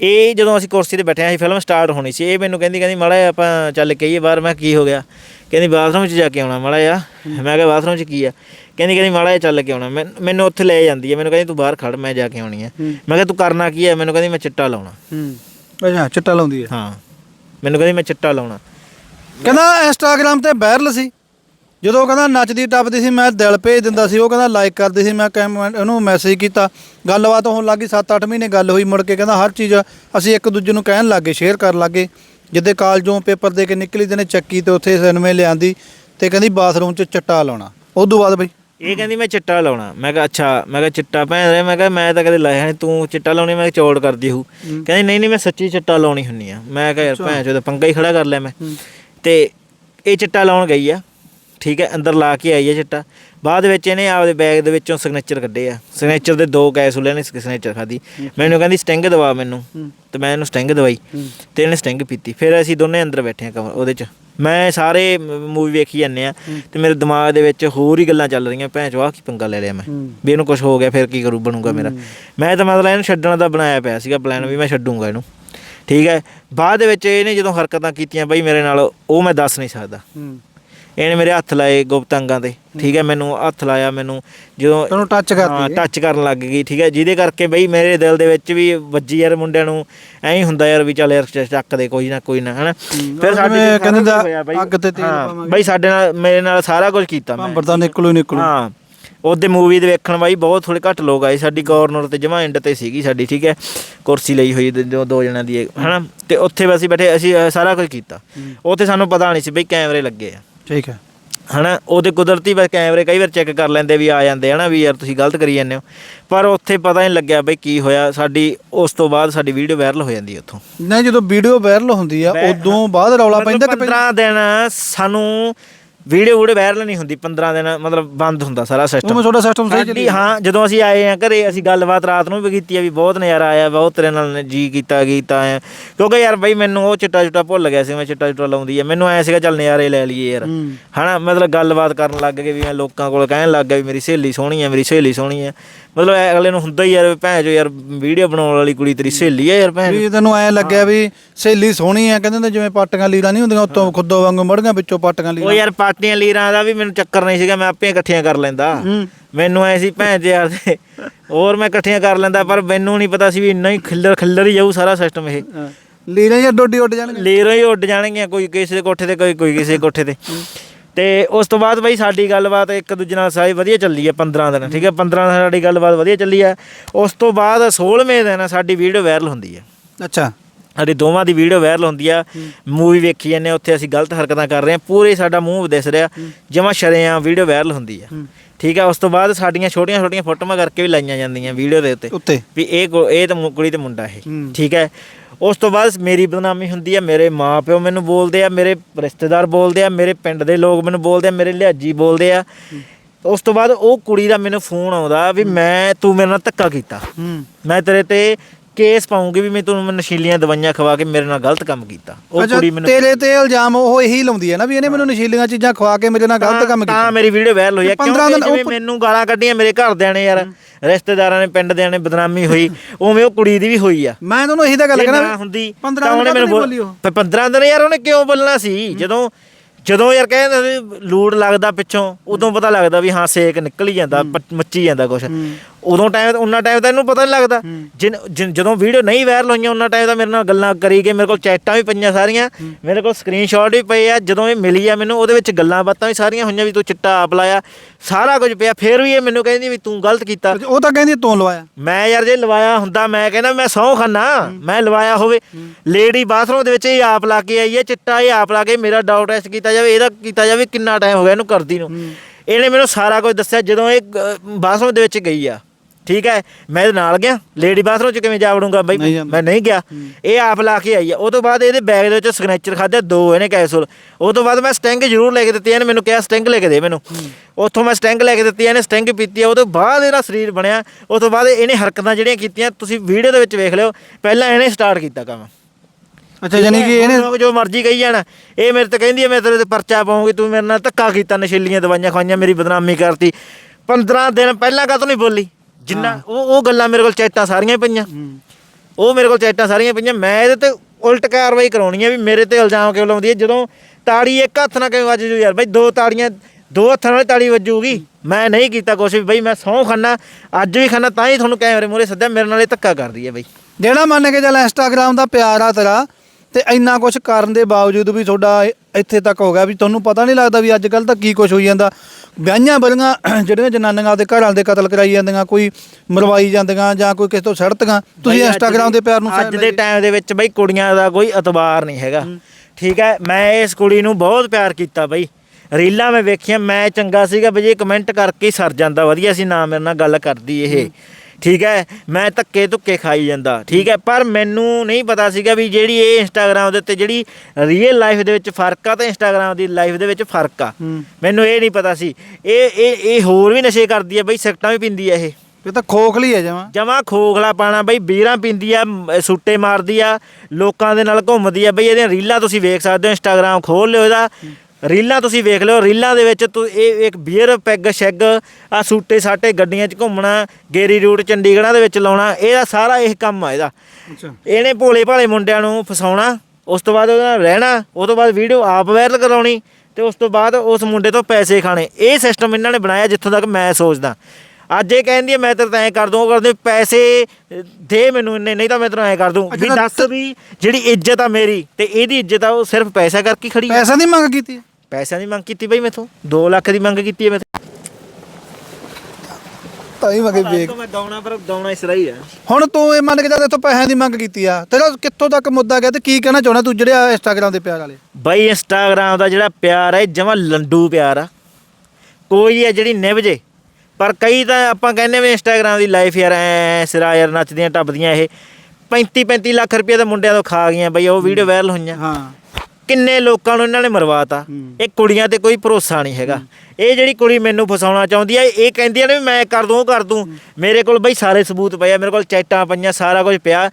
ਇਹ ਜਦੋਂ ਅਸੀਂ ਕੁਰਸੀ ਤੇ ਬੈਠੇ ਆ ਅਸੀਂ ਫਿਲਮ ਸਟਾਰਟ ਹੋਣੀ ਸੀ। ਇਹ ਮੈਨੂੰ ਕਹਿੰਦੀ ਕਹਿੰਦੀ ਮਾੜਾ ਆਪਾਂ ਚੱਲ ਕੇ ਆਈਏ ਬਾਹਰ। ਮੈਂ ਕੀ ਹੋ ਗਿਆ? ਕਹਿੰਦੀ ਬਾਥਰੂਮ 'ਚ ਜਾ ਕੇ ਆਉਣਾ ਮਾੜਾ ਜਿਹਾ। ਮੈਂ ਕਿਹਾ ਬਾਥਰੂਮ 'ਚ ਕੀ ਆ? ਕਹਿੰਦੀ ਕਹਿੰਦੀ ਮਾੜਾ ਜਿਹਾ ਚੱਲ ਕੇ ਆਉਣਾ। ਮੈਨੂੰ ਉੱਥੇ ਲੈ ਜਾਂਦੀ ਹੈ। ਮੈਨੂੰ ਕਹਿੰਦੀ ਤੂੰ ਬਾਹਰ ਖੜ ਮੈਂ ਜਾ ਕੇ ਆਉਣੀ ਆ। ਮੈਂ ਕਿਹਾ ਤੂੰ ਕਰਨਾ ਕੀ ਹੈ ਮੈਨੂੰ ਕਹਿੰਦੀ ਮੈਂ ਚਿੱਟਾ ਲਾਉਣਾ। ਹੂੰ। ਅੱਛਾ ਚਿੱਟਾ ਲਾਉਂਦੀ ਹੈ। ਹਾਂ। ਮੈਨੂੰ ਕਹਿੰਦੀ ਮੈਂ ਚਿੱਟਾ ਲਾਉਣਾ। ਕਹਿੰਦਾ ਇੰਸਟਾਗ੍ਰam ਤੇ ਵਾਇਰਲ ਸੀ। ਜਦੋਂ ਕਹਿੰਦਾ ਨੱਚਦੀ ਟੱਪਦੀ ਸੀ ਮੈਂ ਦਿਲ ਭੇਜ ਦਿੰਦਾ ਸੀ ਉਹ ਕਹਿੰਦਾ ਲਾਈਕ ਕਰਦੀ ਸੀ ਮੈਂ ਕਮੈਂਟ ਉਹਨੂੰ ਮੈਸੇਜ ਕੀਤਾ। ਗੱਲਬਾਤ ਹੋਣ ਲੱਗੀ 7-8 ਮਹੀਨੇ ਗੱਲ ਹੋਈ ਮੁੜ ਕੇ ਕਹਿੰਦਾ ਹਰ ਚੀਜ਼ ਅਸੀਂ ਇੱਕ ਦੂਜੇ ਨੂੰ ਕਹਿਣ ਲੱਗੇ ਸ਼ੇਅਰ ਕਰਨ ਲੱਗੇ ਜਿੱਦੇ ਕਾਲਜੋਂ ਪੇਪਰ ਦੇ ਕੇ ਨਿਕਲੀ ਤੇ ਨੇ ਚੱਕੀ ਤੇ ਉੱਥੇ ਸਿਨੇਮੇ ਲਿਆਂਦੀ ਤੇ ਕਹਿੰਦੀ ਬਾਥਰੂਮ 'ਚ ਚਿੱਟਾ ਲਾਉਣਾ। ਉਸ ਤੋਂ ਬਾਅਦ ਬਈ। ਇਹ ਕਹਿੰਦੀ ਮੈਂ ਚਿੱਟਾ ਲਾਉਣਾ। ਮੈਂ ਕਿਹਾ ਅੱਛਾ ਮੈਂ ਕਿਹਾ ਚਿੱਟਾ ਭੈਣ ਰੇ ਮੈਂ ਕਿਹਾ ਮੈਂ ਤਾਂ ਕਦੇ ਲਾਇਆ ਨਹੀਂ ਤੂੰ ਚਿੱਟਾ ਲਾਉਣੀ ਮੈਂ ਕਿਹਾ ਚੌੜ ਕਰਦੀ ਹੂੰ। ਕਹਿੰਦੀ ਨਹੀਂ ਨਹੀਂ ਮੈਂ ਸੱਚੀ ਚਿੱਟਾ ਲਾਉਣੀ ਹੁੰਨੀ ਆ। ਮੈਂ ਕਿਹਾ ਯਾਰ ਭੈਣ ਚੋਦ ਪੰਗਾ ਹੀ ਖੜਾ ਕਰ ਲਿਆ ਮੈਂ। ਤੇ ਇਹ ਚਿੱਟਾ ਲਾਉਣ ਗਈ ਆ। ਠੀਕ ਹੈ ਅੰਦਰ ਲਾ ਕੇ ਆਈ ਆ ਚਿੱਟਾ। ਬਾਅਦ ਵਿੱਚ ਇਹਨੇ ਆਪਦੇ ਬੈਗ ਦੇ ਵਿੱਚੋਂ ਸਿਗਨੇਚਰ ਕੱਢੇ ਆ। ਸਿਗਨੇਚਰ ਦੇ ਦੋ ਕੈਸੂਲੇ ਨੇ ਸਿਗਨੇਚਰ ਖਾਦੀ ਮੈਨੂੰ ਕਹਿੰਦੀ ਸਟਿੰਗ ਦਵਾ ਮੈਨੂੰ। ਤੇ ਮੈਂ ਇਹਨੂੰ ਸਟਿੰਗ ਦਵਾਈ ਤੇ ਇਹਨੇ ਸਟਿੰਗ ਪੀਤੀ। ਫਿਰ ਅਸੀਂ ਦੋਨੇ ਅੰਦਰ ਬੈਠੇ ਆ ਕਮਰ ਉਹਦੇ ਚ। ਮੈਂ ਸਾਰੇ ਮੂਵੀ ਵੇਖੀ ਜਾਂਦੇ ਆ ਤੇ ਮੇਰੇ ਦਿਮਾਗ ਦੇ ਵਿੱਚ ਹੋਰ ਹੀ ਗੱਲਾਂ ਚੱਲ ਰਹੀਆਂ। ਭੈਣ ਚੋ ਆਹ ਕੀ ਪੰਗਾ ਲੈ ਲਿਆ ਮੈਂ? ਵੀ ਇਹਨੂੰ ਕੁਝ ਹੋ ਗਿਆ ਫਿਰ ਕੀ ਕਰੂ ਬਣੂਗਾ ਮੇਰਾ। ਮੈਂ ਤਾਂ ਮਤਲਬ ਇਹਨੂੰ ਛੱਡਣ ਦਾ ਬਣਾਇਆ ਪਿਆ ਸੀਗਾ ਪਲਾਨ ਵੀ ਮੈਂ ਛੱਡੂਗਾ ਇਹਨੂੰ। ਠੀਕ ਹੈ। ਬਾਅਦ ਵਿੱਚ ਇਹਨੇ ਜਦੋਂ ਹਰਕਤਾਂ ਕੀਤੀਆਂ ਬਈ ਮੇਰੇ ਨਾਲ ਉਹ ਮੈਂ ਦੱਸ ਨਹੀਂ ਸਕਦਾ। ਇਹਨੇ ਮੇਰੇ ਹੱਥ ਲਾਏ ਗੁਪਤ ਅੰਗਾਂ ਤੇ ਠੀਕ ਹੈ ਮੈਨੂੰ ਹੱਥ ਲਾਇਆ ਮੈਨੂੰ ਜਦੋਂ ਤੈਨੂੰ ਟੱਚ ਹਾਂ ਕਰਦੀ ਟੱਚ ਕਰਨ ਲੱਗ ਗਈ ਠੀਕ ਹੈ ਜਿਹਦੇ ਕਰਕੇ ਬਈ ਮੇਰੇ ਦਿਲ ਦੇ ਵਿੱਚ ਵੀ ਵੱਜੀ ਯਾਰ ਮੁੰਡਿਆਂ ਨੂੰ ਐਂ ਹੀ ਹੁੰਦਾ ਯਾਰ ਵੀ ਚੱਲ ਯਾਰ ਚ- ਚੱਕ ਦੇ ਕੋਈ ਨਾ ਕੋਈ ਨਾ ਹਨਾ? ਫਿਰ ਸਾਡੇ ਕਹਿੰਦੇ ਦਾ। ਅੱਗ ਤੇ ਤੇਲ ਹਾਂ, ਪਾਵਾਂਗੇ। ਬਈ ਸਾਡੇ ਨਾਲ ਮੇਰੇ ਨਾਲ ਸਾਰਾ ਕੁਝ ਕੀਤਾ ਮੈਂ। ਤਾਂ ਨਿਕਲੂ ਹੀ ਨਿਕਲੂ। ਹਾਂ ਉਹਦੇ ਮੂਵੀ ਦੇ ਵੇਖਣ ਬਾਈ ਬਹੁਤ ਥੋੜੇ ਘੱਟ ਲੋਕ ਆਏ ਸਾਡੀ ਕਾਰਨਰ ਤੇ ਜਮਾ ਐਂਡ ਤੇ ਸੀਗੀ ਸਾਡੀ ਠੀਕ ਹੈ ਕੁਰਸੀ ਲਈ ਹੋਈ ਦੋ- ਜਣਾਂ ਦੀ ਹਨਾ? ਤੇ ਉੱਥੇ ਅਸੀਂ ਬੈਠੇ ਅਸੀਂ ਸਾਰਾ ਕੁਝ ਕੀਤਾ। ਉੱਥੇ ਸਾਨੂੰ ਪਤਾ ਨਹੀਂ ਸੀ ਬਈ ਕੈਮਰੇ ਲੱਗੇ ਆ। ਠੀਕ ਹੈ। ਹਨਾ ਉਹਦੇ ਕੁਦਰਤੀ ਬਸ ਕੈਮਰੇ ਕਈ ਵਾਰ ਚੈੱਕ ਕਰ ਲੈਂਦੇ ਵੀ ਆ ਜਾਂਦੇ ਹਨਾ ਵੀ ਯਾਰ ਤੁਸੀਂ ਗਲਤ ਕਰੀ ਜਾਂਦੇ ਹੋ। ਪਰ ਉੱਥੇ ਪਤਾ ਨਹੀਂ ਲੱਗਿਆ ਬਈ ਕੀ ਹੋਇਆ ਸਾਡੀ ਉਸ ਤੋਂ ਬਾਅਦ ਸਾਡੀ ਵੀਡੀਓ ਵਾਇਰਲ ਹੋ ਜਾਂਦੀ ਉੱਥੋਂ। ਨਹੀਂ ਜਦੋਂ ਵੀਡੀਓ ਵਾਇਰਲ ਹੁੰਦੀ ਆ ਉਦੋਂ ਬਾਅਦ ਰੌਲਾ ਪੈਂਦਾ ਕਿ ਪਹਿਲਾਂ 15 ਦਿਨ ਸਾਨੂੰ ਵੀਡੀਓ ਵੂਡੀਓ ਵਾਇਰਲ ਨਹੀਂ ਹੁੰਦੀ 15 ਦਿਨ ਮਤਲਬ ਬੰਦ ਹੁੰਦਾ ਸਾਰਾ ਉਹ ਸਿਸਟਮ ਮੈਂ ਤੁਹਾਡਾ ਸਿਸਟਮ ਸਹੀ ਚੱਲੀ ਹਾਂ ਜਦੋਂ ਅਸੀਂ ਆਏ ਆ ਘਰੇ ਅਸੀਂ ਗੱਲਬਾਤ ਰਾਤ ਨੂੰ ਵੀ ਕੀਤੀ ਆ ਵੀ ਬਹੁਤ ਨਜ਼ਾਰਾ ਆਇਆ ਬਹੁਤ ਤੇਰੇ ਨਾਲ ਜੀ ਕੀਤਾ ਕੀਤਾ ਆ ਕਿਉਂਕਿ ਯਾਰ ਬਈ ਮੈਨੂੰ ਉਹ ਚਿੱਟਾ ਚੁੱਟਾ ਭੁੱਲ ਗਿਆ ਸੀ ਮੈਂ ਚਿੱਟਾ ਚੁੱਟਾ ਲਾਉਂਦੀ ਆ। ਮੈਨੂੰ ਐ ਸੀਗਾ ਚੱਲ ਨਜ਼ਾਰੇ ਲੈ ਲਈਏ ਯਾਰ। ਹਨਾ ਮਤਲਬ ਗੱਲਬਾਤ ਕਰਨ ਲੱਗ ਗਏ ਵੀ ਮੈਂ ਲੋਕਾਂ ਕੋਲ ਕਹਿਣ ਲੱਗ ਗਿਆ ਵੀ ਮੇਰੀ ਸਹੇਲੀ ਸੋਹਣੀ ਆ ਮੇਰੀ ਸਹੇਲੀ ਸੋਹਣੀ ਆ। ਮਤਲਬ ਅਗਲੇ ਨੂੰ ਹੁੰਦਾ ਹੀ ਯਾਰ ਭੈਣ ਜੋ ਯਾਰ ਵੀਡੀਓ ਬਣਾਉਣ ਵਾਲੀ ਕੁੜੀ ਤੇਰੀ ਸਹੇਲੀ ਆ ਯਾਰ ਭੈਣ ਵੀ ਤੈਨੂੰ ਐ ਲੱਗਿਆ ਵੀ ਸਹੇਲੀ ਸੋਹਣੀ ਆ ਕਹਿੰਦੇ ਜਿਵੇਂ ਪਾਟੀਆਂ ਲੀਰਾਂ ਨਹੀਂ ਹੁੰਦੀਆਂ ਉਤੋਂ ਖੁੱਦੋ ਵਾਂਗੂ ਮੜੀਆਂ ਵਿੱਚੋਂ ਪਾਟੀਆਂ ਉਹ ਲੀਰਾਂ ਯਾਰ ਪਾਰਟੀਆਂ ਲੀਰਾਂ ਦਾ ਵੀ ਮੈਨੂੰ ਚੱਕਰ ਨਹੀਂ ਸੀਗਾ ਮੈਂ ਆਪੇ ਇਕੱਠੀਆਂ ਕਰ ਲੈਂਦਾ। ਮੈਨੂੰ ਐ ਸੀ ਭੈਣ ਦੇ ਯਾਰ ਤੇ ਹੋਰ ਮੈਂ ਇਕੱਠੀਆਂ ਕਰ ਲੈਂਦਾ ਪਰ ਮੈਨੂੰ ਨਹੀਂ ਪਤਾ ਸੀ ਵੀ ਇੰਨਾ ਹੀ ਖਿੱਲਰ ਖਿੱਲਰ ਹੀ ਜਾਊ ਸਾਰਾ ਸਿਸਟਮ ਇਹ। ਲੀਰਾਂ ਜਾਂ ਡੋਡੀ ਉੱਡ ਜਾਣਗੇ ਲੇਰਾਂ ਹੀ ਉੱਡ ਜਾਣਗੀਆਂ ਕੋਈ ਕਿਸੇ ਦੇ ਕੋਠੇ ਤੇ ਕੋਈ ਕੋਈ ਕਿਸੇ ਕੋਠੇ ਤੇ। ਤੇ ਉਸ ਤੋਂ ਬਾਅਦ ਬਈ ਸਾਡੀ ਗੱਲਬਾਤ ਇੱਕ ਦੂਜੇ ਨਾਲ ਸਾਰੀ ਵਧੀਆ ਚੱਲੀ ਹੈ 15 ਦਿਨ ਠੀਕ ਹੈ 15 ਦਿਨ ਸਾਡੀ ਗੱਲਬਾਤ ਵਧੀਆ ਚੱਲੀ ਹੈ ਉਸ ਤੋਂ ਬਾਅਦ 16ਵੇਂ ਦਿਨ ਸਾਡੀ ਵੀਡੀਓ ਵਾਇਰਲ ਹੁੰਦੀ ਹੈ ਅੱਛਾ। ਸਾਡੀ ਦੋਵਾਂ ਦੀ ਵੀਡੀਓ ਵਾਇਰਲ ਹੁੰਦੀ ਆ ਮੂਵੀ ਵੇਖੀ ਜਾਂਦੇ ਉੱਥੇ ਅਸੀਂ ਗਲਤ ਹਰਕਤਾਂ ਕਰ ਰਹੇ ਹਾਂ ਪੂਰੇ ਸਾਡਾ ਮੂੰਹ ਦਿਸ ਰਿਹਾ ਜਮਾ ਸ਼ਰੇਆਮ ਵੀਡੀਓ ਵਾਇਰਲ ਹੁੰਦੀ ਆ। ਠੀਕ ਆ ਉਸ ਤੋਂ ਬਾਅਦ ਸਾਡੀਆਂ ਛੋਟੀਆਂ ਛੋਟੀਆਂ ਫੋਟੋਆਂ ਕਰਕੇ ਵੀ ਲਾਈਆਂ ਜਾਂਦੀਆਂ ਵੀਡੀਓ ਦੇ ਉੱਤੇ। ਵੀ ਇਹ ਇਹ ਤਾਂ ਮੁ- ਕੁੜੀ ਤੇ ਮੁੰਡਾ ਇਹ। ਹੂੰ। ਠੀਕ ਹੈ ਉਸ ਤੋਂ ਬਾਅਦ ਮੇਰੀ ਬਦਨਾਮੀ ਹੁੰਦੀ ਆ ਮੇਰੇ ਮਾਪਿਓ ਮੈਨੂੰ ਬੋਲਦੇ ਆ ਮੇਰੇ ਰਿਸ਼ਤੇਦਾਰ ਬੋਲਦੇ ਆ ਮੇਰੇ ਪਿੰਡ ਦੇ ਲੋਕ ਮੈਨੂੰ ਬੋਲਦੇ ਆ ਮੇਰੇ ਲਿਹਾਜੀ ਬੋਲਦੇ ਆ। ਉਸ ਤੋਂ ਬਾਅਦ ਉਹ ਕੁੜੀ ਦਾ ਮੈਨੂੰ ਫੋਨ ਆਉਂਦਾ ਵੀ ਮੈਂ ਤੂੰ ਮੇਰੇ ਨਾਲ ਧੱਕਾ ਕੀਤਾ। ਮੈਂ ਤੇਰੇ ਤੇ ਕੇਸ ਪਾਉਂਗੀ ਵੀ ਮੈਂ ਤੈਨੂੰ ਨਸ਼ੀਲੀਆਂ ਦਵਾਈਆਂ ਖਵਾ ਕੇ ਮੇਰੇ ਨਾਲ ਗਲਤ ਕੰਮ ਕੀਤਾ। ਉਹ ਅੱਛਾ ਕੁੜੀ ਮੈਨੂੰ ਤੇਰੇ ਤੇ ਇਲਜ਼ਾਮ ਉਹ ਇਹੀ ਲਾਉਂਦੀ ਹੈ ਨਾ ਵੀ ਇਹਨੇ ਮੈਨੂੰ ਨਸ਼ੀਲੀਆਂ ਚੀਜ਼ਾਂ ਖਵਾ ਕੇ ਮੇਰੇ ਨਾਲ ਗਲਤ ਕੰਮ ਤਾਂ ਕੀਤਾ ਮੇਰੀ ਵੀਡੀਓ ਵਾਇਰਲ ਹੋਈ ਆ ਤੇ 15 ਕਿਉਂਕਿ ਦਿਨ ਉਹ ਜਿਵੇਂ ਮੈਨੂੰ ਗਾਲਾਂ ਕੱਢੀਆਂ ਮੇਰੇ ਘਰਦਿਆਂ ਨੇ ਯਾਰ ਰਿਸ਼ਤੇਦਾਰਾਂ ਨੇ ਪਿੰਡ ਦਿਆਂ ਨੇ ਬਦਨਾਮੀ ਹੋਈ ਉਵੇਂ ਉਹ ਕੁੜੀ ਦੀ ਵੀ ਹੋਈ ਆ। ਮੈਂ ਤੁਹਾਨੂੰ ਇਹੀ ਤਾਂ ਗੱਲ ਜੇ ਹੁੰਦੀ 15 ਤਾਂ ਉਹਨੇ ਦਿਨ ਮੈਨੂੰ ਬੋਲੀ ਉਹ। ਬੋਲ 15 ਦਿਨ ਯਾਰ ਉਹਨੇ ਕਿਉਂ ਬੋਲਣਾ ਸੀ? ਜਦੋਂ ਜਦੋਂ ਯਾਰ ਕਹਿੰਦੇ ਸੀ ਲੂੜ ਲੱਗਦਾ ਪਿੱਛੋਂ ਉਦੋਂ ਪਤਾ ਲੱਗਦਾ ਵੀ ਹਾਂ ਸੇਕ ਨਿਕਲ ਹੀ। ਜਾਂਦਾ ਪ- ਮੱਚੀ ਜਾਂਦਾ ਕੁਛ। ਉਦੋਂ ਟਾਈਮ ਉਹਨਾਂ ਟਾਈਮ ਤਾਂ ਇਹਨੂੰ ਪਤਾ ਨਹੀਂ ਲੱਗਦਾ। ਜਿਨ- ਜਦੋਂ ਵੀਡੀਓ ਨਹੀਂ ਵਾਇਰਲ ਹੋਈਆਂ ਉਹਨਾਂ ਟਾਈਮ ਤਾਂ ਮੇਰੇ ਨਾਲ ਗੱਲਾਂ ਕਰੀ ਗਏ। ਮੇਰੇ ਕੋਲ ਚੈਟਾਂ ਵੀ ਪਈਆਂ ਸਾਰੀਆਂ। ਮੇਰੇ ਕੋਲ ਸਕਰੀਨਸ਼ਾਟ ਵੀ ਪਏ ਆ। ਜਦੋਂ ਇਹ ਮਿਲੀ ਆ ਮੈਨੂੰ ਉਹਦੇ ਵਿੱਚ ਗੱਲਾਂ ਬਾਤਾਂ ਵੀ ਸਾਰੀਆਂ ਹੋਈਆਂ ਵੀ ਤੂੰ ਚਿੱਟਾ ਆਪ ਲਾਇਆ। ਸਾਰਾ ਕੁਝ ਪਿਆ। ਫਿਰ ਵੀ ਇਹ ਮੈਨੂੰ ਕਹਿੰਦੀ ਵੀ ਤੂੰ ਗਲਤ ਕੀਤਾ। ਉਹ ਤਾਂ ਕਹਿੰਦੀ ਤੂੰ ਲਵਾਇਆ। ਮੈਂ ਯਾਰ ਜੇ ਲਵਾਇਆ ਹੁੰਦਾ ਮੈਂ ਕਹਿੰਦਾ ਮੈਂ ਸਹੁੰ ਖਾਨਾ। ਮੈਂ ਲਵਾਇਆ ਹੋਵੇ। ਲੇਡੀ ਬਾਥਰੂਮ ਦੇ ਵਿੱਚ ਇਹ ਆਪ ਲਾ ਕੇ ਆਈ ਹੈ ਚਿੱਟਾ ਇਹ ਆਪ ਲਾ ਕੇ ਮੇਰਾ ਡਾਊਟ ਟੈਸਟ ਕੀਤਾ ਜਾਵੇ ਇਹਦਾ ਕੀਤਾ ਜਾਵੇ ਕਿੰਨਾ ਟਾਈਮ ਹੋ ਗਿਆ ਇਹਨੂੰ ਕਰਦੀ ਨੂੰ। ਇਹਨੇ ਮੈਨੂੰ ਸਾਰਾ ਕੁਝ ਦੱਸਿਆ। ਜਦੋਂ ਇਹ ਬਾਥਰੂਮ ਦੇ ਵਿੱਚ ਗਈ ਆ ਠੀਕ ਹੈ ਮੈਂ ਇਹਦੇ ਨਾਲ ਗਿਆ ਲੇਡੀ ਬਾਥਰੂਮ ਚ ਕਿਵੇਂ ਜਾ ਵੜੂੰਗਾ ਬਾਈ। ਮੈਂ ਨਹੀਂ ਗਿਆ। ਇਹ ਆਪ ਲਾ ਕੇ ਆਈ ਆ। ਉਹ ਤੋਂ ਬਾਅਦ ਇਹਦੇ ਬੈਗ ਦੇ ਵਿੱਚ ਸਿਗਨੇਚਰ ਖਾਦੇ ਦੋ ਇਹਨੇ ਕੈਸੂਲ ਉਹ ਤੋਂ ਬਾਅਦ ਮੈਂ ਸਟਿੰਗ ਜ਼ਰੂਰ ਲੈ ਕੇ ਦਿੱਤੀ ਇਹਨੇ ਮੈਨੂੰ ਕਿਹਾ ਸਟਿੰਗ ਲੈ ਕੇ ਦੇ ਮੈਨੂੰ। ਉੱਥੋਂ ਮੈਂ ਸਟਿੰਗ ਲੈ ਕੇ ਦਿੱਤੀ ਇਹਨੇ ਸਟਿੰਗ ਪੀਤੀ ਆ ਉਹ ਤੋਂ ਬਾਅਦ ਇਹਦਾ ਸਰੀਰ ਬਣਿਆ। ਉਹ ਤੋਂ ਬਾਅਦ ਇਹਨੇ ਹਰਕਤਾਂ ਜਿਹੜੀਆਂ ਕੀਤੀਆਂ ਤੁਸੀਂ ਵੀਡੀਓ ਦੇ ਵਿੱਚ ਵੇਖ ਲਿਓ। ਪਹਿਲਾਂ ਇਹਨੇ ਸਟਾਰਟ ਕੀਤਾ ਕੰਮ। ਅੱਛਾ ਯਾਨੀ ਕਿ ਇਹਨੇ ਜੋ ਮਰਜ਼ੀ ਕਹੀ ਜਾਣਾ। ਇਹ ਮੇਰੇ ਤੇ ਕਹਿੰਦੀ ਹੈ ਮੈਂ ਤੇਰੇ ਤੇ ਪਰਚਾ ਪਾਉਂਗੀ ਤੂੰ ਮੇਰੇ ਨਾਲ ਧੱਕਾ ਕੀਤਾ ਨਸ਼ੀਲੀਆਂ ਦਵਾਈਆਂ ਖਵਾਈਆਂ ਮੇਰੀ ਬਦਨਾਮੀ ਕਰਤੀ। 15 ਦਿਨ ਪਹਿਲਾਂ ਕਾਹਤੋਂ ਨਹੀਂ ਬੋਲੀ? ਜਿੰਨਾ ਉਹ ਉਹ ਗੱਲਾਂ ਮੇਰੇ ਕੋਲ ਚੈਟਾਂ ਸਾਰੀਆਂ ਪਈਆਂ। ਉਹ ਮੇਰੇ ਕੋਲ ਚੈਟਾਂ ਸਾਰੀਆਂ ਪਈਆਂ। ਮੈਂ ਇਹਦੇ ਤੇ ਉਲਟ ਕਾਰਵਾਈ ਕਰਾਉਣੀ ਹੈ ਵੀ ਮੇਰੇ ਤੇ ਇਲਜ਼ਾਮ ਕਿਉਂ ਲਾਉਂਦੀ ਹੈ ਜਦੋਂ ਤਾੜੀ ਇੱਕ ਹੱਥ ਨਾਲ ਕਿਵੇਂ ਵੱਜ ਜੂ ਯਾਰ? ਬਈ ਦੋ ਤਾੜੀਆਂ ਦੋ ਹੱਥਾਂ ਨਾਲ ਤਾੜੀ ਵੱਜੂਗੀ। ਮੈਂ ਨਹੀਂ ਕੀਤਾ ਕੁਛ ਵੀ। ਬਈ ਮੈਂ ਸਹੁੰ ਖਾਨਾ ਅੱਜ ਵੀ ਖਾਨਾ ਤਾਂ ਹੀ ਤੁਹਾਨੂੰ ਕੈਮਰੇ ਮੂਹਰੇ ਸੱਦਿਆ। ਮੇਰੇ ਨਾਲ ਇਹ ਧੱਕਾ ਕਰਦੀ ਹੈ ਬਈ। ਜਿਹੜਾ ਮੰਨ ਕੇ ਚੱਲ ਇੰਸਟਾਗ੍ਰਾਮ ਦਾ ਪਿਆਰ ਆ ਤੇਰਾ ਤੇ ਇੰਨਾ ਕੁਝ ਕਰਨ ਦੇ ਬਾਵਜੂਦ ਵੀ ਤੁਹਾਡਾ ਇੱਥੇ ਤੱਕ ਹੋ ਗਿਆ ਵੀ ਤੁਹਾਨੂੰ ਪਤਾ ਨਹੀਂ ਲੱਗਦਾ ਵੀ ਅੱਜ ਕੱਲ ਤਾਂ ਕੀ ਕੁਝ ਹੋਈ ਜਾਂਦਾ। ਵਿਆਹੀਆਂ ਬਲੀਆਂ ਜਿਹੜੀਆਂ ਜਨਾਨੀਆਂ ਦੇ ਘਰ ਦੇ ਕਤਲ ਕਰਾਈ ਜਾਂਦੀਆਂ ਕੋਈ ਮਰਵਾਈ ਜਾਂਦੀਆਂ ਜਾਂ ਕੋਈ ਕਿਸੇ ਤੋਂ ਸੜਤੀਆਂ। ਤੁਸੀਂ ਇੰਸਟਾਗ੍ਰam ਦੇ ਪਿਆਰ ਨੂੰ ਅੱਜ ਦੇ ਟਾਈਮ ਦੇ ਵਿੱਚ ਬਈ ਕੁੜੀਆਂ ਦਾ ਕੋਈ ਇਤਬਾਰ ਨਹੀਂ ਹੈਗਾ। ਠੀਕ ਹੈ ਮੈਂ ਇਸ ਕੁੜੀ ਨੂੰ ਬਹੁਤ ਪਿਆਰ ਕੀਤਾ ਬਈ। ਰੀਲਾਂ ਮੈਂ ਵੇਖੀਆਂ ਮੈਂ ਚੰਗਾ ਸੀਗਾ ਬਈ ਇਹ ਕਮੈਂਟ ਕਰਕੇ ਸਰ ਜਾਂਦਾ ਵਧੀਆ ਸੀ ਨਾ ਮੇਰੇ ਨਾਲ ਗੱਲ ਕਰਦੀ ਇਹ। ਠੀਕ ਹੈ ਮੈਂ ਧੱਕੇ ਧੁੱਕੇ ਖਾਈ ਜਾਂਦਾ ਠੀਕ ਹੈ ਪਰ ਮੈਨੂੰ ਨਹੀਂ ਪਤਾ ਸੀਗਾ ਵੀ ਜਿਹੜੀ ਇਹ ਇੰਸਟਾਗ੍ਰam ਦੇ ਉੱਤੇ ਜਿਹੜੀ ਰੀਅਲ ਲਾਈਫ ਦੇ ਵਿੱਚ ਫ਼ਰਕ ਆ ਤੇ ਇੰਸਟਾਗ੍ਰam ਦੀ ਲਾਈਫ ਦੇ ਵਿੱਚ ਫ਼ਰਕ ਆ। ਹੂੰ। ਮੈਨੂੰ ਇਹ ਨਹੀਂ ਪਤਾ ਸੀ। ਇਹ ਇਹ ਇਹ ਹੋਰ ਵੀ ਨਸ਼ੇ ਕਰਦੀ ਆ ਬਈ ਸਿਗਰਟਾਂ ਵੀ ਪੀਂਦੀ ਆ ਇਹ। ਇਹ ਤਾਂ ਖੋਖਲੀ ਹੈ ਜਮਾ। ਜਮਾ ਖੋਖਲਾ ਪਾਣਾ ਬਈ ਬੀਰਾਂ ਪਿੰਦੀ ਆ ਸੁੱਟੇ ਮਾਰਦੀ ਆ ਲੋਕਾਂ ਦੇ ਨਾਲ ਘੁੰਮਦੀ ਆ ਬਈ ਇਹਦੀਆਂ ਰੀਲਾਂ ਤੁਸੀਂ ਵੇਖ ਸਕਦੇ ਹੋ ਇੰਸਟਾਗ੍ਰam ਖੋਲ ਲਿਓ ਇਹਦਾ। ਰੀਲਾਂ ਤੁਸੀਂ ਵੇਖ ਲਿਓ ਰੀਲਾਂ ਦੇ ਵਿੱਚ ਤੂੰ ਇਹ ਇੱਕ ਬੀਅਰ ਪੈਗ ਸ਼ੈਗ ਆ ਸੂਟੇ ਸਾਟੇ ਗੱਡੀਆਂ 'ਚ ਘੁੰਮਣਾ ਗੇਰੀ ਰੂਟ ਚੰਡੀਗੜ੍ਹਾਂ ਦੇ ਵਿੱਚ ਲਾਉਣਾ ਇਹਦਾ ਸਾਰਾ ਇਹ ਕੰਮ ਆ ਇਹਦਾ। ਅੱਛਾ। ਇਹਨੇ ਭੋਲੇ ਭਾਲੇ ਮੁੰਡਿਆਂ ਨੂੰ ਫਸਾਉਣਾ ਉਸ ਤੋਂ ਬਾਅਦ ਉਹਦੇ ਰਹਿਣਾ ਉਸ ਤੋਂ ਬਾਅਦ ਵੀਡੀਓ ਆਪ ਵਾਇਰਲ ਕਰਾਉਣੀ ਤੇ ਉਸ ਤੋਂ ਬਾਅਦ ਉਸ ਮੁੰਡੇ ਤੋਂ ਪੈਸੇ ਖਾਣੇ। ਇਹ ਸਿਸਟਮ ਇਹਨਾਂ ਨੇ ਬਣਾਇਆ ਜਿੱਥੋਂ ਤੱਕ ਮੈਂ ਸੋਚਦਾ। ਅੱਜ ਇਹ ਕਹਿੰਦੀ ਹੈ ਮੈਂ ਤੇਰੇ ਤਾਂ ਐਂ ਕਰ ਦੂੰ ਉਹ ਕਰਦੇ ਪੈਸੇ ਦੇ ਮੈਨੂੰ ਇੰਨੇ ਨਹੀਂ ਤਾਂ ਮੈਂ ਤੈਨੂੰ ਐਂ ਕਰ ਦੂੰ। ਵੀ ਦੱਸ ਵੀ ਜਿਹੜੀ ਇੱਜ਼ਤ ਆ ਮੇਰੀ ਤੇ ਇਹਦੀ ਇੱਜ਼ਤ ਆ ਉਹ ਸਿਰਫ ਪੈਸਾ ਕਰਕੇ ਖੜੀ ਆ। ਪੈਸਾ ਦੀ ਮੰਗ ਕੀਤੀ ਪੈਸਿਆਂ ਦੀ ਮੰਗ ਕੀਤੀ ਬਈ ਮੈਥੋਂ। 2 ਲੱਖ ਦੀ ਮੰਗ ਕੀਤੀ ਹੈ ਮੈਥੋਂ। ਤਾਂ ਹੀ ਮਗੇ ਵੇਖ। ਮੈਂ ਗਾਉਣਾ ਪਰ ਗਾਉਣਾ ਇਸ ਰਹੀ ਆ। ਹੁਣ ਤੂੰ ਇਹ ਮੰਨ ਕੇ ਚੱਲ ਇੱਥੋਂ ਪੈਸਿਆਂ ਦੀ ਮੰਗ ਕੀਤੀ ਆ। ਤੇਰਾ ਕਿੱਥੋਂ ਤੱਕ ਮੁੱਦਾ ਗਿਆ ਤੇ ਕੀ ਕਹਿਣਾ ਚਾਹੁੰਦਾ ਤੂੰ ਜਿਹੜੇ ਆ ਇੰਸਟਾਗ੍ਰam ਦੇ ਪਿਆਰ ਵਾਲੇ? ਬਈ ਇੰਸਟਾਗ੍ਰਾਮ ਦਾ ਜਿਹੜਾ ਪਿਆਰ ਹੈ ਜਮਾ ਲੰਡੂ ਪਿਆਰ ਆ। ਕੋਈ ਹੈ ਜਿਹੜੀ ਨਿਭ ਜੇ। ਪਰ ਕਈ ਤਾਂ ਆਪਾਂ ਕਹਿੰਦੇ ਵੀ ਇੰਸਟਾਗ੍ਰਾਮ ਦੀ ਲਾਈਫ ਯਾਰ ਐ ਸਿਰਾ ਯਾਰ ਨੱਚਦੀਆਂ ਟੱਪਦੀਆਂ ਇਹ। 35 35 ਲੱਖ ਰੁਪਏ ਤਾਂ ਮੁੰਡਿਆਂ ਤੋਂ ਖਾ ਗਈਆਂ ਬਈ ਉਹ ਵੀਡੀਓ ਵਾਇਰਲ ਹੋਈਆਂ। ਹਾਂ। ਕਿੰਨੇ ਲੋਕਾਂ ਨੂੰ ਇਹਨਾਂ ਨੇ ਮਰਵਾਤਾ। ਇਹ ਕੁੜੀਆਂ ਤੇ ਕੋਈ ਭਰੋਸਾ ਨਹੀਂ ਹੈਗਾ। ਇਹ ਜਿਹੜੀ ਕੁੜੀ ਮੈਨੂੰ ਫਸਾਉਣਾ ਚਾਹੁੰਦੀ ਹੈ ਇਹ ਕਹਿੰਦੀਆਂ ਨੇ ਵੀ ਮੈਂ ਕਰ ਦੂੰ ਉਹ ਕਰ ਦੂੰ। ਮੇਰੇ ਕੋਲ ਬਈ ਸਾਰੇ ਸਬੂਤ ਪਏ ਆ ਮੇਰੇ ਕੋਲ ਚੈਟਾਂ ਪਈਆਂ ਸਾਰਾ ਕੁਝ ਪਿਆ।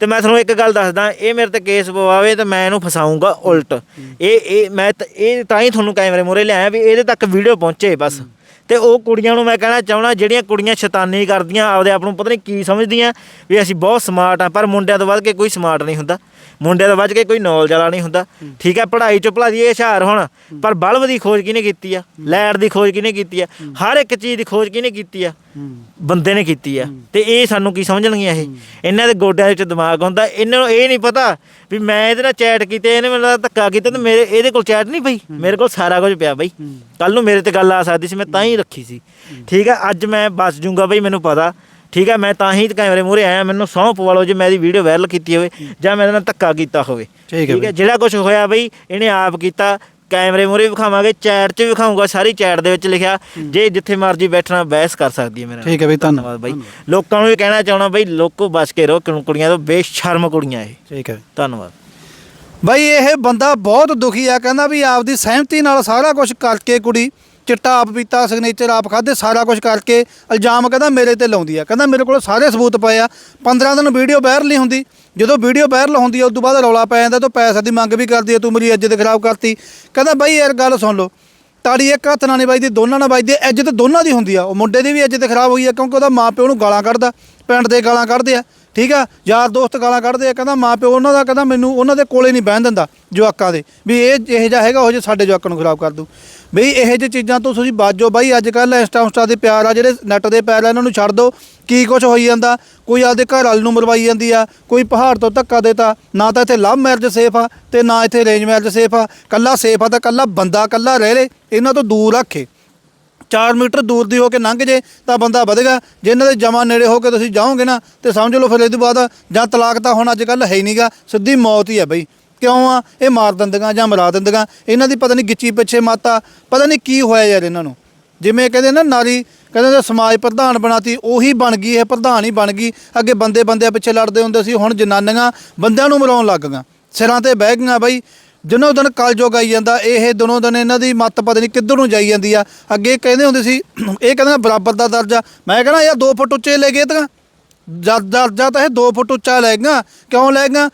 ਤੇ ਮੈਂ ਤੁਹਾਨੂੰ ਇੱਕ ਗੱਲ ਦੱਸਦਾ ਇਹ ਮੇਰੇ ਤੇ ਕੇਸ ਪਵਾਵੇ ਤੇ ਮੈਂ ਇਹਨੂੰ ਫਸਾਉਂਗਾ ਉਲਟ। ਇਹ ਇਹ ਮੈਂ ਇਹ ਤਾਂ ਹੀ ਤੁਹਾਨੂੰ ਕੈਮਰੇ ਮੂਹਰੇ ਲਿਆਇਆ ਵੀ ਇਹਦੇ ਤੱਕ ਵੀਡੀਓ ਪਹੁੰਚੇ ਬਸ। ਤੇ ਉਹ ਕੁੜੀਆਂ ਨੂੰ ਮੈਂ ਕਹਿਣਾ ਚਾਹਣਾ ਜਿਹੜੀਆਂ ਕੁੜੀਆਂ ਸ਼ੈਤਾਨੀ ਕਰਦੀਆਂ, ਆਪਦੇ ਆਪ ਨੂੰ ਪਤਾ ਨਹੀਂ ਕੀ ਸਮਝਦੀਆਂ, ਵੀ ਅਸੀਂ ਬਹੁਤ ਸਮਾਰਟ ਆ, ਪਰ ਮੁੰਡਿਆਂ ਤੋਂ ਵੱਧ ਕੇ ਕੋਈ ਸਮਾਰਟ ਨਹੀਂ ਹੁੰਦਾ। ਮੁੰਡਿਆਂ ਤੋਂ ਵੱਧ ਕੇ ਕੋਈ ਨੌਲੇਜ ਵਾਲਾ ਨਹੀਂ ਹੁੰਦਾ। ਠੀਕ ਹੈ ਪੜ੍ਹਾਈ ਚੋਂ ਭਲਾ ਦੀ ਇਹ ਹੁਸ਼ਿਆਰ ਹੁਣ ਪਰ ਬਲਬ ਦੀ ਖੋਜ ਕਿਹਨੇ ਕੀਤੀ ਆ? ਲਾਈਟ ਦੀ ਖੋਜ ਕਿਹਨੇ ਕੀਤੀ ਆ? ਹਰ ਇੱਕ ਚੀਜ਼ ਦੀ ਖੋਜ ਕਿਹਨੇ ਕੀਤੀ ਆ? ਬੰਦੇ ਨੇ ਕੀਤੀ ਆ। ਤੇ ਇਹ ਸਾਨੂੰ ਕੀ ਸਮਝਣਗੀਆਂ ਇਹ ਇਹਨਾਂ ਦੇ ਗੋਡਿਆਂ ਵਿੱਚ ਦਿਮਾਗ ਹੁੰਦਾ। ਇਹਨਾਂ ਨੂੰ ਇਹ ਨਹੀਂ ਪਤਾ ਵੀ ਮੈਂ ਇਹਦੇ ਨਾਲ ਚੈਟ ਕੀਤੀ ਇਹਨੇ ਮੇਰੇ ਨਾਲ ਧੱਕਾ ਕੀਤਾ ਤੇ ਮੇਰੇ ਇਹਦੇ ਕੋਲ ਚੈਟ ਨਹੀਂ ਪਈ। ਮੇਰੇ ਕੋਲ ਸਾਰਾ ਕੁਝ ਪਿਆ ਬਈ। ਕੱਲ ਨੂੰ ਮੇਰੇ ਤੇ ਗੱਲ ਆ ਸਕਦੀ ਸੀ ਮੈਂ ਤਾਂ ਹੀ ਰੱਖੀ ਸੀ। ਠੀਕ ਆ ਅੱਜ ਮੈਂ ਬਚ ਜੂੰਗਾ ਬਈ ਮੈਨੂੰ ਪਤਾ। ਠੀਕ ਆ ਮੈਂ ਤਾਂ ਹੀ ਕੈਮਰੇ ਮੂਹਰੇ ਆਇਆ ਮੈਨੂੰ ਸਹੁੰ ਪਵਾ ਲਓ ਜੇ ਮੈਂ ਇਹਦੀ ਵੀਡੀਓ ਵਾਇਰਲ ਕੀਤੀ ਹੋਵੇ ਜਾਂ ਮੇਰੇ ਨਾਲ ਧੱਕਾ ਕੀਤਾ ਹੋਵੇ। ਠੀਕ ਹੈ ਹੈ ਜਿਹੜਾ ਕੁਝ ਹੋਇਆ ਬਈ ਇਹਨੇ ਆਪ ਕੀਤਾ ਕੈਮਰੇ ਮੂਹਰੇ ਵਿਖਾਵਾਂਗੇ ਚੈਟ 'ਚ ਵਿਖਾਊਂਗਾ ਸਾਰੀ ਚੈਟ ਦੇ ਵਿੱਚ ਲਿਖਿਆ ਜੇ ਜਿੱਥੇ ਮਰਜ਼ੀ ਬੈਠਣਾ ਬਹਿਸ ਕਰ ਸਕਦੀ ਹੈ ਮੇਰੇ ਠੀਕ ਹੈ ਬਈ ਧੰਨਵਾਦ। ਬਾਈ। ਲੋਕਾਂ ਨੂੰ ਵੀ ਕਹਿਣਾ ਚਾਹਣਾ ਬਈ ਲੋਕੋ ਬਚ ਕੇ ਰਹੋ ਕਿਉਂ ਕੁੜੀਆਂ ਤੋਂ ਬੇਸ਼ਰਮ ਕੁੜੀਆਂ ਇਹ। ਠੀਕ ਹੈ। ਧੰਨਵਾਦ। ਬਈ ਇਹ ਬੰਦਾ ਬਹੁਤ ਦੁਖੀ ਆ ਕਹਿੰਦਾ ਵੀ ਆਪਦੀ ਸਹਿਮਤੀ ਨਾਲ ਸਾਰਾ ਕੁਝ ਕਰਕੇ ਕੁੜੀ। ਚਿੱਟਾ ਆਪ ਪੀਤਾ ਸਿਗਨੇਚਰ ਆਪ ਖਾਦੇ ਸਾਰਾ ਕੁਝ ਕਰਕੇ ਇਲਜ਼ਾਮ ਕਹਿੰਦਾ ਮੇਰੇ ਤੇ ਲਾਉਂਦੀ ਆ। ਕਹਿੰਦਾ ਮੇਰੇ ਕੋਲ ਸਾਰੇ ਸਬੂਤ ਪਏ ਆ। 15 ਦਿਨ ਵੀਡੀਓ ਵਾਇਰਲ ਨਹੀਂ ਹੁੰਦੀ। ਜਦੋਂ ਵੀਡੀਓ ਵਾਇਰਲ ਹੁੰਦੀ ਆ, ਉਸ ਤੋਂ ਬਾਅਦ ਰੌਲਾ ਪੈ ਜਾਂਦਾ, ਤਾਂ ਪੈਸੇ ਦੀ ਮੰਗ ਵੀ ਕਰਦੀ ਆ, ਤੂੰ ਮੇਰੀ ਇੱਜ਼ਤ ਖਰਾਬ ਕਰਤੀ। ਕਹਿੰਦਾ ਬਾਈ ਯਾਰ ਗੱਲ ਸੁਣ ਲਓ, ਤਾੜੀ ਇੱਕ ਹੱਥ ਨਾਲ ਨਹੀਂ ਵੱਜਦੀ, ਦੋਨਾਂ ਨਾਲ ਵੱਜਦੀ ਆ। ਇੱਜ਼ਤ ਦੋਨਾਂ ਦੀ ਹੁੰਦੀ ਆ। ਉਹ ਮੁੰਡੇ ਦੀ ਵੀ ਇੱਜ਼ਤ ਖਰਾਬ ਹੋਈ ਆ, ਕਿਉਂਕਿ ਉਹਦਾ ਮਾਂ ਪਿਓ ਨੂੰ ਗਾਲਾਂ ਕੱਢਦਾ, ਪਿੰਡ ਦੇ ਗਾਲਾਂ ਕੱਢਦੇ ਆ। ਠੀਕ ਆ? ਯਾਰ ਦੋਸਤ ਗਾਲਾਂ ਕੱਢਦੇ ਆ, ਕਹਿੰਦਾ ਮਾਂ ਪਿਓ ਉਹਨਾਂ ਦਾ, ਕਹਿੰਦਾ ਮੈਨੂੰ ਉਹਨਾਂ ਦੇ ਕੋਲੇ ਨਹੀਂ ਬਹਿਣ ਦਿੰਦਾ ਜਵਾਕਾਂ ਦੇ, ਵੀ ਇਹ ਇਹੋ ਜਿਹਾ ਹੈਗਾ, ਉਹ ਜੇ ਸਾਡੇ ਜਵਾਕਾਂ ਨੂੰ ਖਰਾਬ ਕਰ ਦੂ ਬਈ ਇਹੋ ਜਿਹੀ ਚੀਜ਼ਾਂ ਤੋਂ ਤੁਸੀਂ ਬਾਜੋ ਬਾਈ, ਅੱਜ ਕੱਲ ਇੰਸਟਾ ਉਸਟਾ ਦੇ ਪਿਆਰ ਆ, ਜਿਹੜੇ ਨੈਟ ਦੇ ਪਿਆਰ ਆ, ਇਹਨਾਂ ਨੂੰ ਛੱਡ ਦਿਓ ਕੀ ਕੁਝ ਹੋਈ ਜਾਂਦਾ? ਕੋਈ ਆਪਦੇ ਘਰ ਵਾਲ ਨੂੰ ਮਰਵਾਈ ਜਾਂਦੀ ਆ, ਕੋਈ ਪਹਾੜ ਤੋਂ ਧੱਕਾ ਦੇਤਾ, ਨਾ ਤਾਂ ਇੱਥੇ ਲਵ ਮੈਰਿਜ ਸੇਫ ਆ, ਤੇ ਨਾ ਇੱਥੇ ਅਰੇਂਜ ਮੈਰਿਜ ਸੇਫ ਆ। ਕੱਲਾ ਸੇਫ ਆ ਤਾਂ ਕੱਲਾ ਬੰਦਾ ਕੱਲਾ ਰਹਿ ਲੇ, ਇਹਨਾਂ ਤੋਂ ਦੂਰ ਰੱਖੇ 4 ਮੀਟਰ ਦੂਰ ਦੀ ਹੋ ਕੇ ਲੰਘ ਜੇ ਤਾਂ ਬੰਦਾ ਵਧੇਗਾ। ਜੇ ਇਹਨਾਂ ਦੇ ਜਮਾ ਨੇੜੇ ਹੋ ਕੇ ਤੁਸੀਂ ਜਾਓਗੇ ਨਾ, ਤੇ ਸਮਝ ਲਓ ਫਿਰ ਇਹ ਤੋਂ ਬਾਅਦ ਜਾਂ ਤਲਾਕ ਤਾਂ ਹੁਣ ਅੱਜ ਕੱਲ ਹੈ ਹੀ ਨਹੀਂਗਾ ਸਿੱਧੀ ਮੌਤ ਹੀ ਹੈ ਬਈ। ਕਿਉਂ ਆ? ਇਹ ਮਾਰ ਦਿੰਦੀਆਂ ਜਾਂ ਮਰਾ ਦਿੰਦੀਆਂ। ਇਹਨਾਂ ਦੀ ਪਤਾ ਨਹੀਂ ਗਿੱਚੀ ਪਿੱਛੇ ਮਾਤਾ, ਪਤਾ ਨਹੀਂ ਕੀ ਹੋਇਆ ਯਾਰ ਇਹਨਾਂ ਨੂੰ। ਜਿਵੇਂ ਕਹਿੰਦੇ ਨਾ ਨਾਰੀ, ਕਹਿੰਦੇ ਨੇ ਸਮਾਜ ਪ੍ਰਧਾਨ ਬਣਾਤੀ, ਉਹੀ ਬਣ ਗਈ, ਇਹ ਪ੍ਰਧਾਨ ਹੀ ਬਣ ਗਈ। ਅੱਗੇ ਬੰਦੇ ਬੰਦਿਆਂ ਪਿੱਛੇ ਲੜਦੇ ਹੁੰਦੇ ਸੀ, ਹੁਣ ਜਨਾਨੀਆਂ ਬੰਦਿਆਂ ਨੂੰ ਮਰਾਉਣ ਲੱਗ ਗਈਆਂ। ਸਿਰਾਂ ਤੇ ਬਹਿ ਗਈਆਂ ਬਈ। ਦਿਨੋ ਦਿਨ ਕਲਯੁਗ ਆਈ ਜਾਂਦਾ, ਇਹ ਦਿਨੋਂ ਦਿਨ ਇਹਨਾਂ ਦੀ ਮੱਤ ਪਤਾ ਨਹੀਂ ਕਿੱਧਰ ਨੂੰ ਜਾਈ ਜਾਂਦੀ ਆ। ਅੱਗੇ ਕਹਿੰਦੇ ਹੁੰਦੇ ਸੀ, ਇਹ ਕਹਿੰਦੇ ਬਰਾਬਰ ਦਾ ਦਰਜਾ। ਮੈਂ ਕਹਿੰਦਾ, ਯਾਰ 2 ਫੁੱਟ ਉੱਚੇ ਲੈ ਗਏ ਤਾਂ। ਜਦ ਦਰਜਾ ਤਾਂ ਇਹ 2 ਫੁੱਟ ਉੱਚਾ ਲੈ ਗਈਆਂ। ਕਿਉਂ ਲੈ ਗਈਆਂ?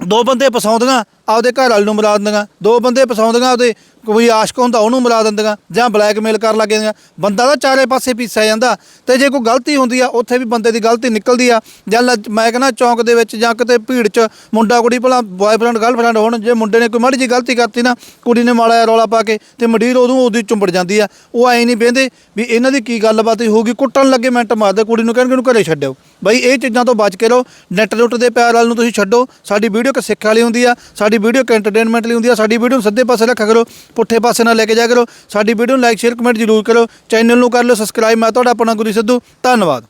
ਦੋ ਬੰਦੇ ਪਸਾਉਂਦੀਆਂ। ਆਪਦੇ ਘਰ ਵਾਲੇ ਨੂੰ ਮਿਲਾ ਦਿੰਦੀਆਂ। ਦੋ ਬੰਦੇ ਫਸਾਉਂਦੀਆਂ ਆਪਦੇ, ਕੋਈ ਆਸ਼ਕ ਹੁੰਦਾ ਉਹਨੂੰ ਮਿਲਾ ਦਿੰਦੀਆਂ ਜਾਂ ਬਲੈਕਮੇਲ ਕਰਨ ਲੱਗ ਜਾਂਦੀਆਂ। ਬੰਦਾ ਤਾਂ ਚਾਰੇ ਪਾਸੇ ਪੀਸਿਆ ਜਾਂਦਾ ਤੇ ਜੇ ਕੋਈ ਗਲਤੀ ਹੁੰਦੀ ਆ, ਉੱਥੇ ਵੀ ਬੰਦੇ ਦੀ ਗਲਤੀ ਨਿਕਲਦੀ ਆ। ਜਾਂ ਲ- ਮੈਂ ਕਹਿੰਦਾ ਚੌਂਕ ਦੇ ਵਿੱਚ ਜਾਂ ਕਿਤੇ ਭੀੜ 'ਚ ਮੁੰਡਾ ਕੁੜੀ ਭਲਾ ਬॉयਫ੍ਰੈਂਡ ਗਰਲਫ੍ਰੈਂਡ ਹੋਣ, ਜੇ ਮੁੰਡੇ ਨੇ ਕੋਈ ਮਾੜੀ ਜੀ ਗਲਤੀ ਕਰਤੀ ਨਾ, ਕੁੜੀ ਨੇ ਮਾੜਾ ਜਿਹਾ ਰੌਲਾ ਪਾ ਕੇ ਤੇ ਮਡੀਰ ਉਦੋਂ ਉਹਦੀ ਚੁੰਬੜ ਜਾਂਦੀ ਆ। ਉਹ ਐ ਨਹੀਂ ਬਹਿੰਦੇ ਵੀ ਇਹਨਾਂ ਦੀ ਕੀ ਗੱਲਬਾਤ ਹੋਊਗੀ, ਕੁੱਟਣ ਲੱਗੇ ਮਿੰਟ ਮਾਰਦੇ, ਕੁੜੀ ਨੂੰ ਕਹਿਣਗੇ ਉਹਨੂੰ ਘਰੇ ਛੱਡਿਓ। ਬਈ ਇਹ ਚੀਜ਼ਾਂ ਤੋਂ ਬਚ ਕੇ ਰਹੋ, ਨੈਟ ਨੁੱਟ ਦੇ ਪਿਆਰ ਵਾਲ ਨੂੰ ਤੁਸੀਂ ਛੱਡੋ। ਸਾਡੀ ਵੀਡੀਓ ਇੱਕ ਸਿੱਖ ਵਾਲੀ ਹੁੰਦੀ ਆ, ਸਾਡੀ ਸਾਡੀ ਵੀਡੀਓ ਕਿ ਐਂਟਰਟੇਨਮੈਂਟ ਲਈ ਹੁੰਦੀ ਆ, ਸਾਡੀ ਵੀਡੀਓ ਨੂੰ ਸਿੱਧੇ ਪਾਸੇ ਰੱਖਿਆ ਕਰੋ, ਪੁੱਠੇ ਪਾਸੇ ਨਾਲ ਲੈ ਕੇ ਜਾ ਕਰੋ, ਸਾਡੀ ਵੀਡੀਓ ਨੂੰ ਲਾਈਕ ਸ਼ੇਅਰ ਕਮੈਂਟ ਜ਼ਰੂਰ ਕਰੋ ਚੈਨਲ ਨੂੰ ਕਰ ਲਓ ਸਬਸਕ੍ਰਾਈਬ ਮੈਂ ਤੁਹਾਡਾ ਆਪਣਾ ਗੁਰੀ ਸਿੱਧੂ, ਧੰਨਵਾਦ।